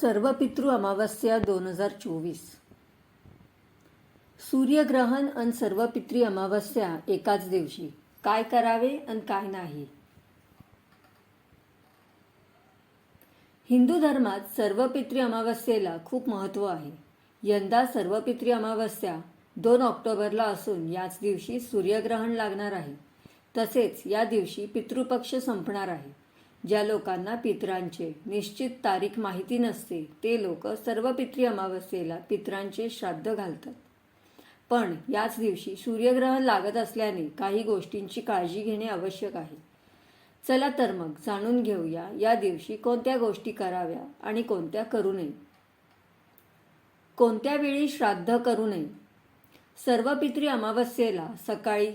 सर्व पितृ अमावस्या दोन हजार चोवीस. सूर्यग्रहण आणि सर्व पितृ अमावस्या एकाच दिवशी. काय करावे आणि काय नाही? हिंदू धर्मात सर्व पितृ अमावस्येला खूप महत्त्व आहे. यंदा सर्व पितृ अमावस्या दोन ऑक्टोबरला असून याच दिवशी सूर्यग्रहण लागणार आहे. तसेच या दिवशी पितृपक्ष संपणार आहे. ज्या लोकांना पितरांचे निश्चित तारीख माहिती नसते ते लोक सर्व पितृ अमावस्येला पितरांचे श्राद्ध घालतात. पण याच दिवशी सूर्यग्रहण लागत असल्याने काही गोष्टींची काळजी घेणे आवश्यक आहे. चला तर मग जाणून घेऊया या दिवशी कोणत्या गोष्टी कराव्या आणि कोणत्या करू नये. कोणत्या वेळी श्राद्ध करू नये. सर्व पितृ अमावस्येला सकाळी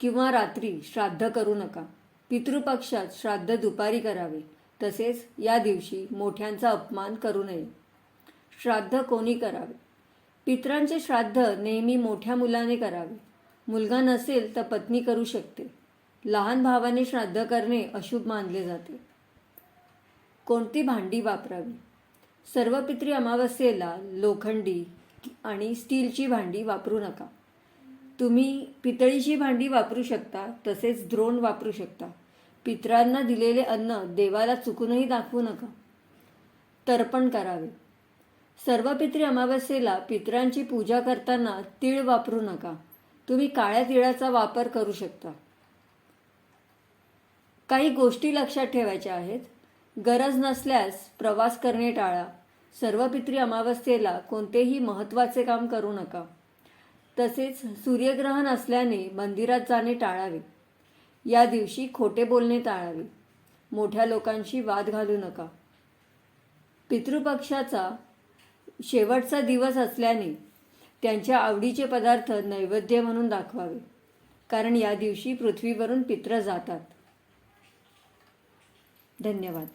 किंवा रात्री श्राद्ध करू नका. पितृपक्षात श्राद्ध दुपारी करावे. तसेच या दिवशी मोठ्यांचा अपमान करू नये. श्राद्ध कोणी करावे? पितरांचे श्राद्ध नेहमी मोठ्या मुलाने करावे. मुलगा नसेल तर पत्नी करू शकते. लहान भावाने श्राद्ध करणे अशुभ मानले जाते. कोणती भांडी वापरावी? सर्व पितृ अमावस्येला लोखंडी आणि स्टीलची भांडी वापरू नका. तुम्ही पितळीची भांडी वापरू शकता तसेच द्रोण वापरू शकता. पितरांना दिलेले अन्न देवाला चुकूनही दाखवू नका. तर्पण करावे. सर्व पित्री अमावस्येला पितरांची पूजा करताना तीळ वापरू नका. तुम्ही काळ्या तिळाचा वापर करू शकता. काही गोष्टी लक्षात ठेवायच्या आहेत. गरज नसल्यास प्रवास करणे टाळा. सर्व पित्री अमावस्येला कोणतेही महत्त्वाचे काम करू नका. तसेच सूर्यग्रहण असल्याने मंदिरात जाणे टाळावे. या दिवशी खोटे बोलणे टाळावे. मोठ्या लोकांशी वाद घालू नका. पितृपक्षाचा शेवटचा दिवस असल्याने त्यांच्या आवडीचे पदार्थ नैवेद्य म्हणून दाखवावे. कारण या दिवशी पृथ्वीवरून पित्र जातात. धन्यवाद.